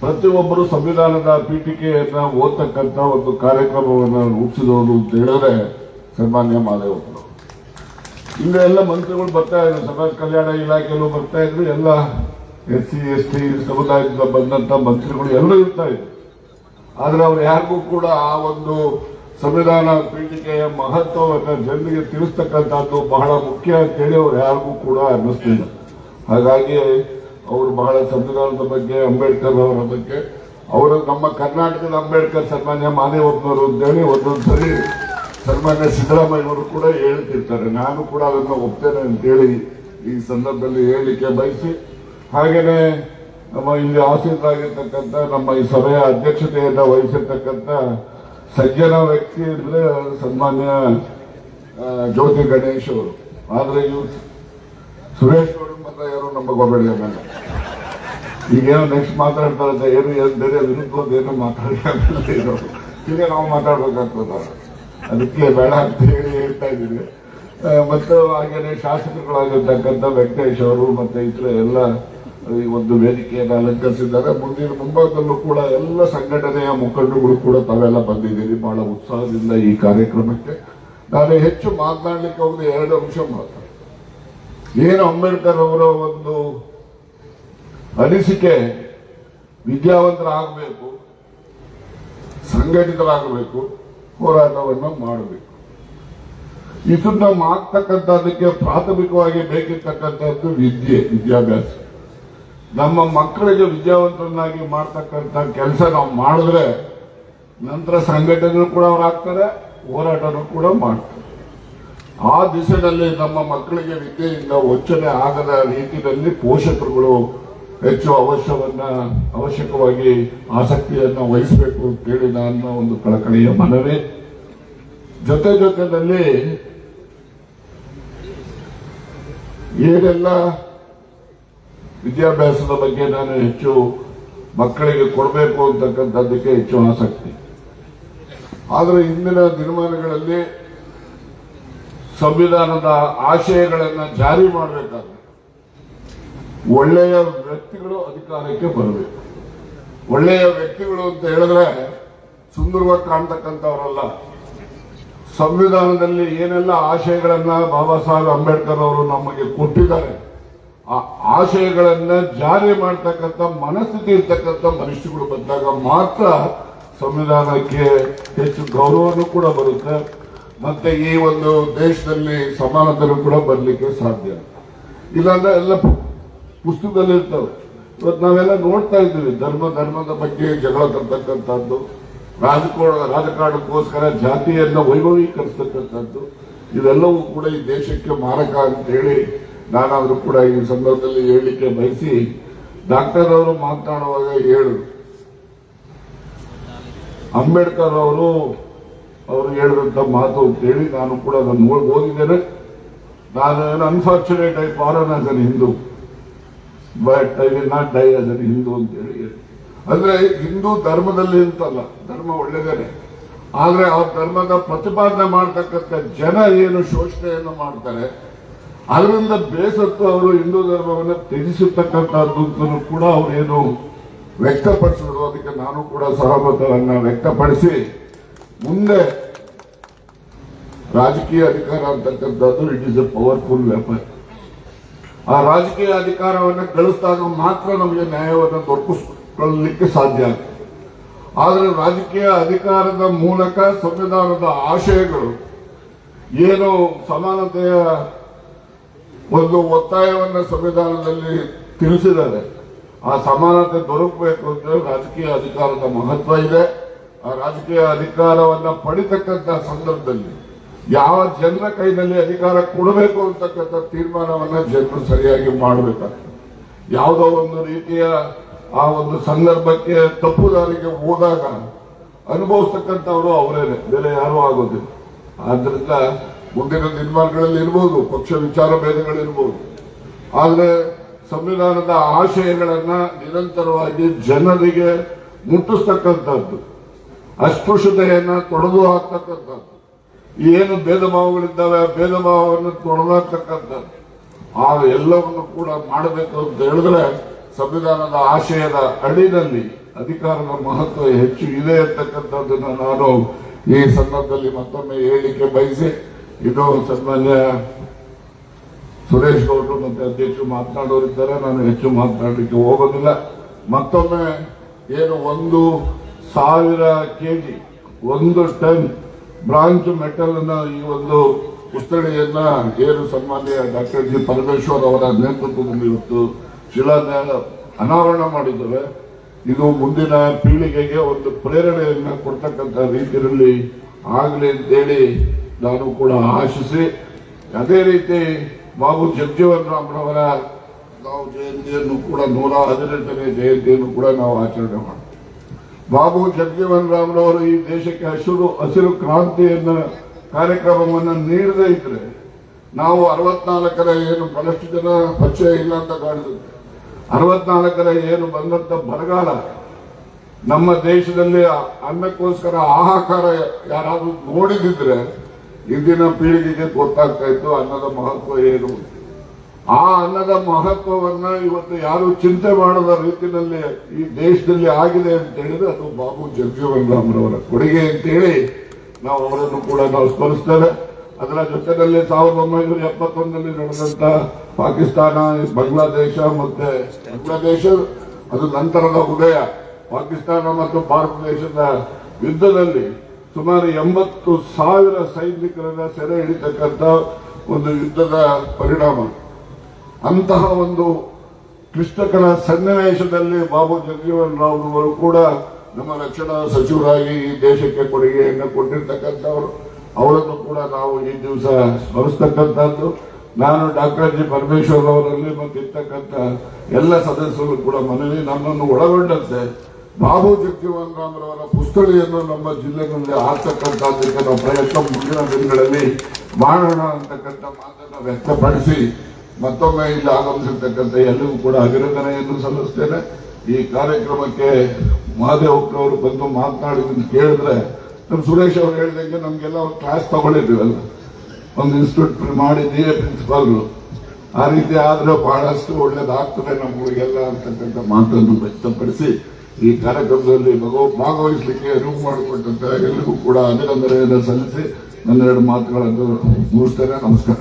ಪ್ರತಿಯೊಬ್ಬರು ಸಂವಿಧಾನದ ಪೀಠಿಕೆಯನ್ನ ಓದ್ತಕ್ಕಂಥ ಒಂದು ಕಾರ್ಯಕ್ರಮವನ್ನು ರೂಪಿಸಿದವರು ಅಂತ ಹೇಳಿದ್ರೆ ಸನ್ಮಾನ್ಯ ಮಾದೇವಪ್ಪರು ಈಗ ಎಲ್ಲ ಮಂತ್ರಿಗಳು ಬರ್ತಾ ಇದ್ರು ಸಮಾಜ ಕಲ್ಯಾಣ ಇಲಾಖೆಯಲ್ಲೂ ಬರ್ತಾ ಇದ್ರು ಎಲ್ಲ ಎಸ್ ಸಿ ಎಸ್ ಟಿ ಸಮುದಾಯದಿಂದ ಬಂದಂತ ಮಂತ್ರಿಗಳು ಎಲ್ಲರೂ ಇರ್ತಾ ಇದ್ರು ಆದ್ರೆ ಅವ್ರು ಯಾರಿಗೂ ಕೂಡ ಆ ಒಂದು ಸಂವಿಧಾನ ಪೀಠಿಕೆಯ ಮಹತ್ವವನ್ನು ಜನರಿಗೆ ತಿಳಿಸ್ತಕ್ಕಂಥದ್ದು ಬಹಳ ಮುಖ್ಯ ಅಂತೇಳಿ ಅವ್ರು ಯಾರಿಗೂ ಕೂಡ ಅನ್ನಿಸ್ತಿಲ್ಲ. ಹಾಗಾಗಿ ಅವರು ಬಹಳ ಸಂವಿಧಾನದ ಬಗ್ಗೆ, ಅಂಬೇಡ್ಕರ್ ಅವರ ಬಗ್ಗೆ. ಅವರು ನಮ್ಮ ಕರ್ನಾಟಕದ ಅಂಬೇಡ್ಕರ್ ಸನ್ಮಾನ್ಯ ಮಾದೇವಪ್ಪನವರು ಅಂತೇಳಿ ಒಂದೊಂದು ಸರಿ ಸನ್ಮಾನ್ಯ ಸಿದ್ದರಾಮಯ್ಯವರು ಕೂಡ ಹೇಳ್ತಿರ್ತಾರೆ. ನಾನು ಕೂಡ ಅದನ್ನು ಒಪ್ತೇನೆ ಅಂತೇಳಿ ಈ ಸಂದರ್ಭದಲ್ಲಿ ಹೇಳಲಿಕ್ಕೆ ಬಯಸಿ. ಹಾಗೇನೆ ನಮ್ಮ ಇಲ್ಲಿ ಆಸೀನರಾಗಿರ್ತಕ್ಕಂಥ, ನಮ್ಮ ಈ ಸಭೆಯ ಅಧ್ಯಕ್ಷತೆಯನ್ನು ವಹಿಸಿರ್ತಕ್ಕಂಥ ಸಜ್ಜನ ವ್ಯಕ್ತಿ ಅಂದರೆ ಸನ್ಮಾನ್ಯ ಜ್ಯೋತಿ ಗಣೇಶ್ ಅವರು. ಆದರೆ ಇವ್ರು ಸುರೇಶ್ ಗೌಡ ಮಾತ್ರ ಯಾರು ಹೋಗಬೇಡಿ ಆಮೇಲೆ ಈಗೇನೋ ನೆಕ್ಸ್ಟ್ ಮಾತಾಡ್ತಾರೆ ಏನು ಬೇರೆ ವಿರುದ್ಧ ಏನೋ ಮಾತಾಡಿ ಈಗ ನಾವು ಮಾತಾಡ್ಬೇಕಾಗ್ತದ. ಅದಕ್ಕೆ ಬೇಡ ಅಂತ ಹೇಳಿ ಹೇಳ್ತಾ ಇದ್ದೀವಿ. ಮತ್ತು ಹಾಗೆಯೇ ಶಾಸಕರುಗಳಾಗಿರ್ತಕ್ಕಂಥ ವೆಂಕಟೇಶ್ ಅವರು ಮತ್ತು ಇತರ ಎಲ್ಲ ಈ ಒಂದು ವೇದಿಕೆಯನ್ನು ಅಲಂಕರಿಸಿದ್ದಾರೆ. ಮುಂದಿನ ಮುಂಭಾಗದಲ್ಲೂ ಕೂಡ ಎಲ್ಲ ಸಂಘಟನೆಯ ಮುಖಂಡರುಗಳು ಕೂಡ ತಾವೆಲ್ಲ ಬಂದಿದ್ದೀರಿ. ಬಹಳ ಉತ್ಸಾಹದಿಂದ ಈ ಕಾರ್ಯಕ್ರಮಕ್ಕೆ. ನಾನು ಹೆಚ್ಚು ಮಾತನಾಡಲಿಕ್ಕೆ ಒಂದು ಎರಡು ಅಂಶ ಮಾತ್ರ. ಏನು ಅಂಬೇಡ್ಕರ್ ಅವರ ಒಂದು ಅನಿಸಿಕೆ ವಿದ್ಯಾವಂತರಾಗಬೇಕು, ಸಂಘಟಿತರಾಗಬೇಕು, ಹೋರಾಟವನ್ನು ಮಾಡಬೇಕು. ಇದನ್ನ ಮಾಡ್ತಕ್ಕಂಥದ್ದಕ್ಕೆ ಪ್ರಾಥಮಿಕವಾಗಿ ಬೇಕಿರ್ತಕ್ಕಂಥದ್ದು ವಿದ್ಯೆ, ವಿದ್ಯಾಭ್ಯಾಸ. ನಮ್ಮ ಮಕ್ಕಳಿಗೆ ವಿದ್ಯಾವಂತರನ್ನಾಗಿ ಮಾಡ್ತಕ್ಕಂಥ ಕೆಲಸ ನಾವು ಮಾಡಿದ್ರೆ ನಂತರ ಸಂಘಟನೆ ಕೂಡ ಅವರಾಗ್ತಾರೆ, ಹೋರಾಟನೂ ಕೂಡ ಮಾಡ್ತಾರೆ. ಆ ದಿಸೆಯಲ್ಲಿ ನಮ್ಮ ಮಕ್ಕಳಿಗೆ ವಿದ್ಯೆಯಿಂದ ವಂಚನೆ ಆಗದ ರೀತಿಯಲ್ಲಿ ಪೋಷಕರುಗಳು ಹೆಚ್ಚು ಅವಶ್ಯವನ್ನ, ಅವಶ್ಯಕವಾಗಿ ಆಸಕ್ತಿಯನ್ನ ವಹಿಸಬೇಕು ಅಂತೇಳಿ ನನ್ನ ಒಂದು ಕಳಕಳಿಯ ಮನವಿ. ಜೊತೆ ಜೊತೆಯಲ್ಲಿ ಏನೆಲ್ಲ ವಿದ್ಯಾಭ್ಯಾಸದ ಬಗ್ಗೆ ನಾನು ಹೆಚ್ಚು ಮಕ್ಕಳಿಗೆ ಕೊಡಬೇಕು ಅಂತಕ್ಕಂಥದ್ದಕ್ಕೆ ಹೆಚ್ಚು ಆಸಕ್ತಿ. ಆದರೆ ಇಂದಿನ ದಿನಮಾನಗಳಲ್ಲಿ ಸಂವಿಧಾನದ ಆಶಯಗಳನ್ನು ಜಾರಿ ಮಾಡಬೇಕಾದ್ರೆ ಒಳ್ಳೆಯ ವ್ಯಕ್ತಿಗಳು ಅಧಿಕಾರಕ್ಕೆ ಬರಬೇಕು. ಒಳ್ಳೆಯ ವ್ಯಕ್ತಿಗಳು ಅಂತ ಹೇಳಿದ್ರೆ ಸುಂದರವಾಗಿ ಕಾಣ್ತಕ್ಕಂಥವರಲ್ಲ. ಸಂವಿಧಾನದಲ್ಲಿ ಏನೆಲ್ಲ ಆಶಯಗಳನ್ನ ಬಾಬಾ ಸಾಹೇಬ್ ಅಂಬೇಡ್ಕರ್ ಅವರು ನಮಗೆ ಕೊಟ್ಟಿದ್ದಾರೆ, ಆ ಆಶಯಗಳನ್ನ ಜಾರಿ ಮಾಡ್ತಕ್ಕಂಥ ಮನಸ್ಥಿತಿ ಇರ್ತಕ್ಕಂಥ ಮನುಷ್ಯಗಳು ಬಂದಾಗ ಮಾತ್ರ ಸಂವಿಧಾನಕ್ಕೆ ಹೆಚ್ಚು ಗೌರವನೂ ಕೂಡ ಬರುತ್ತೆ. ಮತ್ತೆ ಈ ಒಂದು ದೇಶದಲ್ಲಿ ಸಮಾನತರು ಕೂಡ ಬರಲಿಕ್ಕೆ ಸಾಧ್ಯ. ಇಲ್ಲಾಂದ್ರೆ ಎಲ್ಲ ಪುಸ್ತಕದಲ್ಲಿ ಇರ್ತವೆ. ಇವತ್ತು ನಾವೆಲ್ಲ ನೋಡ್ತಾ ಇದ್ದೀವಿ, ಧರ್ಮ, ಧರ್ಮದ ಬಗ್ಗೆ ಜಗಳ ತರ್ತಕ್ಕಂಥದ್ದು, ರಾಜಕೋ, ರಾಜಕಾರಣಕ್ಕೋಸ್ಕರ ಜಾತಿಯನ್ನ ವೈಭವೀಕರಿಸ್ತಕ್ಕಂಥದ್ದು ಇದೆಲ್ಲವೂ ಕೂಡ ಈ ದೇಶಕ್ಕೆ ಮಾರಕ ಅಂತ ಹೇಳಿ ನಾನಾದ್ರೂ ಕೂಡ ಈ ಸಂದರ್ಭದಲ್ಲಿ ಹೇಳಲಿಕ್ಕೆ ಬಯಸಿ ಡಾಕ್ಟರ್ ಅವರು ಮಾತನಾಡುವಾಗ ಹೇಳು. ಅಂಬೇಡ್ಕರ್ ಅವರು ಅವರು ಹೇಳಿದಂತ ಮಾತು ಕೇಳಿ ನಾನು ಕೂಡ ಅದನ್ನು ಓದಿದ್ದೇನೆ. ನಾನು unfortunate I born as an Hindu but I will not die as an Hindu ಅಂತ ಹೇಳಿ ಅಂದ್ರೆ ಹಿಂದೂ ಧರ್ಮದಲ್ಲಿ ಅಂತಲ್ಲ, ಧರ್ಮ ಒಳ್ಳೆದೇನೆ. ಆದ್ರೆ ಆ ಧರ್ಮದ ಪ್ರತಿಪಾದನೆ ಮಾಡ್ತಕ್ಕಂಥ ಜನ ಏನು ಶೋಷಣೆಯನ್ನು ಮಾಡ್ತಾರೆ, ಅದರಿಂದ ಬೇಸತ್ತು ಅವರು ಹಿಂದೂ ಧರ್ಮವನ್ನು ತ್ಯಜಿಸತಕ್ಕಂಥದ್ದು ಕೂಡ ಅವರೇನು ವ್ಯಕ್ತಪಡಿಸಿದ್ರು ಅದಕ್ಕೆ ನಾನು ಕೂಡ ಸಹಮತವನ್ನು ವ್ಯಕ್ತಪಡಿಸಿ, ಮುಂದೆ ರಾಜಕೀಯ ಅಧಿಕಾರ ಅಂತಕ್ಕಂಥದ್ದು it is a powerful weapon ಆ ರಾಜಕೀಯ ಅಧಿಕಾರವನ್ನು ಗಳಿಸಿದಾಗ ಮಾತ್ರ ನಮಗೆ ನ್ಯಾಯವನ್ನು ದೊರಕಿಸಿಕೊಳ್ಳಲಿಕ್ಕೆ ಸಾಧ್ಯ ಆಗ್ತದೆ. ಆದರೆ ರಾಜಕೀಯ ಅಧಿಕಾರದ ಮೂಲಕ ಸಂವಿಧಾನದ ಆಶಯಗಳು ಏನು ಸಮಾನತೆಯ ಒಂದು ಒತ್ತಾಯವನ್ನು ಸಂವಿಧಾನದಲ್ಲಿ ತಿಳಿಸಿದ್ದಾರೆ. ಆ ಸಮಾನತೆ ದೊರಕಬೇಕು ಅಂದ್ರೆ ರಾಜಕೀಯ ಅಧಿಕಾರದ ಮಹತ್ವ ಇದೆ. ಆ ರಾಜಕೀಯ ಅಧಿಕಾರವನ್ನ ಪಡಿತಕ್ಕಂಥ ಸಂದರ್ಭದಲ್ಲಿ ಯಾವ ಜನರ ಕೈನಲ್ಲಿ ಅಧಿಕಾರ ಕೊಡಬೇಕು ಅಂತಕ್ಕಂಥ ತೀರ್ಮಾನವನ್ನ ಜನರು ಸರಿಯಾಗಿ ಮಾಡಬೇಕಾಗ್ತದೆ. ಯಾವುದೋ ಒಂದು ರೀತಿಯ ಆ ಒಂದು ಸಂದರ್ಭಕ್ಕೆ ತಪ್ಪು ದಾರಿಗೆ ಹೋದಾಗ ಅನುಭವಿಸ್ತಕ್ಕಂಥವರು ಅವರೇನೆ, ಬೇರೆ ಯಾರೂ ಆಗೋದಿಲ್ಲ. ಆದ್ರಿಂದ ಮುಂದಿನ ದಿನಮಾನಗಳಲ್ಲಿ ಇರ್ಬೋದು, ಪಕ್ಷ ವಿಚಾರ ಭೇದಗಳಿರ್ಬೋದು. ಆದ್ರೆ ಸಂವಿಧಾನದ ಆಶಯಗಳನ್ನ ನಿರಂತರವಾಗಿ ಜನರಿಗೆ ಮುಟ್ಟಿಸ್ತಕ್ಕಂಥದ್ದು, ಅಸ್ಪೃಶ್ಯತೆಯನ್ನ ತೊಡೆದು ಹಾಕ್ತಕ್ಕಂಥದ್ದು. ಏನು ಭೇದ ಭಾವಗಳಿದ್ದಾವೆ ಆ ಭೇದ ಭಾವವನ್ನು ತೊಡೆದಾಕ್ತಕ್ಕಂಥದ್ದು ಆ ಎಲ್ಲವನ್ನು ಕೂಡ ಮಾಡಬೇಕು ಅಂತ ಹೇಳಿದ್ರೆ ಸಂವಿಧಾನದ ಆಶಯದ ಅಡಿನಲ್ಲಿ ಅಧಿಕಾರದ ಮಹತ್ವ ಹೆಚ್ಚು ಇದೆ ಅಂತಕ್ಕಂಥದ್ದನ್ನು ನಾನು ಈ ಸಂದರ್ಭದಲ್ಲಿ ಮತ್ತೊಮ್ಮೆ ಹೇಳಿಕೆ ಬಯಸಿ, ಇದು ಸನ್ಮಾನ್ಯ ಸುರೇಶ್ ಗೌಡರು ಮತ್ತೆ ಅಧ್ಯಕ್ಷರು ಮಾತನಾಡೋರಿದ್ದಾರೆ, ನಾನು ಹೆಚ್ಚು ಮಾತನಾಡಲಿಕ್ಕೆ ಹೋಗೋದಿಲ್ಲ. ಮತ್ತೊಮ್ಮೆ ಏನು ಒಂದು ಸಾವಿರ ಕೆಜಿ, ಒಂದು ಟನ್ ಬ್ರಾಂಚ್ ಮೆಟಲ್ ಅನ್ನ ಈ ಒಂದು ಪುಸ್ತಳಿಯನ್ನ ಏನು ಸನ್ಮಾನ್ಯ ಡಾಕ್ಟರ್ ಜಿ ಪರಮೇಶ್ವರ್ ಅವರ ನೇತೃತ್ವದಲ್ಲಿ ಇವತ್ತು ಶಿಲಾನ್ಯಾಸ ಅನಾವರಣ ಮಾಡಿದ್ದೇವೆ. ಇದು ಮುಂದಿನ ಪೀಳಿಗೆಗೆ ಒಂದು ಪ್ರೇರಣೆಯನ್ನ ಕೊಡ್ತಕ್ಕಂಥ ರೀತಿಯಲ್ಲಿ ಆಗಲಿ ಅಂತೇಳಿ ನಾನು ಕೂಡ ಆಶಿಸಿ, ಅದೇ ರೀತಿ ಬಾಬು ಜಗಜೀವನ್ ರಾಮ್ರವರ ನಾವು ಜಯಂತಿಯನ್ನು ಕೂಡ ನೂರ ಹದಿನೆಂಟನೇ ಜಯಂತಿಯನ್ನು ಕೂಡ ನಾವು ಆಚರಣೆ ಮಾಡ್ತೀವಿ. ಬಾಬು ಜಗಜೀವನ್ ರಾಮ್ರವರು ಈ ದೇಶಕ್ಕೆ ಹಸಿರು ಹಸಿರು ಕ್ರಾಂತಿಯನ್ನ ಕಾರ್ಯಕ್ರಮವನ್ನು ನೀಡದೇ ಇದ್ರೆ ನಾವು ಅರವತ್ನಾಲ್ಕರ ಏನು ಬಹಳಷ್ಟು ಜನ ಪರಿಚಯ ಇಲ್ಲ ಅಂತ ಕಾಣಿಸುತ್ತೆ. ಅರವತ್ನಾಲ್ಕರ ಏನು ಬಂದಂತ ಬರಗಾಲ, ನಮ್ಮ ದೇಶದಲ್ಲಿ ಅನ್ನಕ್ಕೋಸ್ಕರ ಆಹಾಕಾರ ಯಾರಾದ್ರೂ ನೋಡಿದಿದ್ರೆ ಇಂದಿನ ಪೀಳಿಗೆಗೆ ಗೊತ್ತಾಗ್ತಾ ಇತ್ತು ಅನ್ನದ ಮಹತ್ವ ಏನು ಆ ಅನ್ನದ ಮಹತ್ವವನ್ನ ಇವತ್ತು ಯಾರು ಚಿಂತೆ ಮಾಡದ ರೀತಿಯಲ್ಲಿ ಈ ದೇಶದಲ್ಲಿ ಆಗಿದೆ ಅಂತ ಹೇಳಿದ್ರೆ ಅದು ಬಾಬು ಜಗಜೀವನ್ ರಾಮ್ರವರ ಕೊಡುಗೆ ಅಂತೇಳಿ ನಾವು ಅವರನ್ನು ಕೂಡ ನಾವು ಸ್ಮರಿಸ್ತೇವೆ. ಅದರ ಜೊತೆಯಲ್ಲಿ ಸಾವಿರದ ಒಂಬೈನೂರ ಎಪ್ಪತ್ತೊಂದರಲ್ಲಿ ನಡೆದಂತ ಪಾಕಿಸ್ತಾನ, ಬಾಂಗ್ಲಾದೇಶ ಮತ್ತೆ ಬಾಂಗ್ಲಾದೇಶ, ಅದು ನಂತರದ ಉದಯ ಪಾಕಿಸ್ತಾನ ಮತ್ತು ಭಾರತ ದೇಶದ ಯುದ್ಧದಲ್ಲಿ ಸುಮಾರು ಎಂಬತ್ತು ಸಾವಿರ ಸೈನಿಕರನ್ನ ಸೆರೆ ಹಿಡಿತಕ್ಕಂಥ ಒಂದು ಯುದ್ಧದ ಪರಿಣಾಮ. ಅಂತಹ ಒಂದು ಕ್ಲಿಷ್ಟಕರ ಸನ್ನಿವೇಶದಲ್ಲಿ ಬಾಬು ಜಗಜೀವನ್ ರಾವ್ ಅವರು ಕೂಡ ನಮ್ಮ ರಕ್ಷಣಾ ಸಚಿವರಾಗಿ ಈ ದೇಶಕ್ಕೆ ಕೊಡುಗೆಯನ್ನು ಕೊಟ್ಟಿರ್ತಕ್ಕಂಥವ್ರು. ಅವರನ್ನು ಕೂಡ ನಾವು ಈ ದಿವಸ ಸ್ಮರಿಸ್ತಕ್ಕಂಥದ್ದು. ನಾನು ಡಾಕ್ಟರ್ ಜಿ ಪರಮೇಶ್ವರ್ ಅವರಲ್ಲಿ ಮತ್ತು ಇರ್ತಕ್ಕಂಥ ಎಲ್ಲ ಸದಸ್ಯರು ಕೂಡ ಮನವಿ, ನನ್ನನ್ನು ಒಳಗೊಂಡಂತೆ ಬಾಬು ಜಗಜೀವನ್ ರಾಮ್ರವರ ಪುಸ್ತಳಿಯನ್ನು ನಮ್ಮ ಜಿಲ್ಲೆಗಳಲ್ಲಿ ಹಾಕ್ತಕ್ಕಂಥದ್ದಕ್ಕೆ ನಾವು ಪ್ರಯತ್ನ ಮುಂದಿನ ದಿನಗಳಲ್ಲಿ ಮಾಡೋಣ ಅಂತಕ್ಕಂಥ ಮಾತನ್ನು ವ್ಯಕ್ತಪಡಿಸಿ ಮತ್ತೊಮ್ಮೆ ಇಲ್ಲಿ ಆಗಮಿಸಿರ್ತಕ್ಕಂಥ ಎಲ್ಲರಿಗೂ ಕೂಡ ಅಭಿನಂದನೆಯನ್ನು ಸಲ್ಲಿಸ್ತೇನೆ. ಈ ಕಾರ್ಯಕ್ರಮಕ್ಕೆ ಮಹಾದೇವಪ್ಪನವರು ಬಂದು ಮಾತನಾಡಿದ್ದನ್ನು ಕೇಳಿದ್ರೆ ನಮ್ಮ ಸುರೇಶ್ ಅವರು ಹೇಳಿದಂಗೆ ನಮಗೆಲ್ಲ ಒಂದು ಕ್ಲಾಸ್ ತಗೊಂಡಿದ್ದೀವಲ್ಲ. ಒಂದು ಇನ್ಸ್ಟಿಟ್ಯೂಟ್ ಮಾಡಿದ್ದೀವಿ ಪ್ರಿನ್ಸಿಪಾಲ್ಗಳು ಆ ರೀತಿ ಆದ್ರೆ ಬಹಳಷ್ಟು ಒಳ್ಳೇದಾಗ್ತದೆ ನಮ್ಮಗಳಿಗೆಲ್ಲ ಅಂತಕ್ಕಂಥ ಮಾತನ್ನು ವ್ಯಕ್ತಪಡಿಸಿ ಈ ಕಾರ್ಯಕ್ರಮದಲ್ಲಿ ಭಗವ, ಭಾಗವಹಿಸಲಿಕ್ಕೆ ಅರಿವು ಮಾಡಿಕೊಟ್ಟಂತೆ ಎಲ್ಲರಿಗೂ ಕೂಡ ಅಭಿನಂದನೆಯನ್ನು ಸಲ್ಲಿಸಿ. ನನ್ನೆರಡು ಮಾತುಗಳನ್ನು ಮುಗಿಸ್ತೇನೆ. ನಮಸ್ಕಾರ.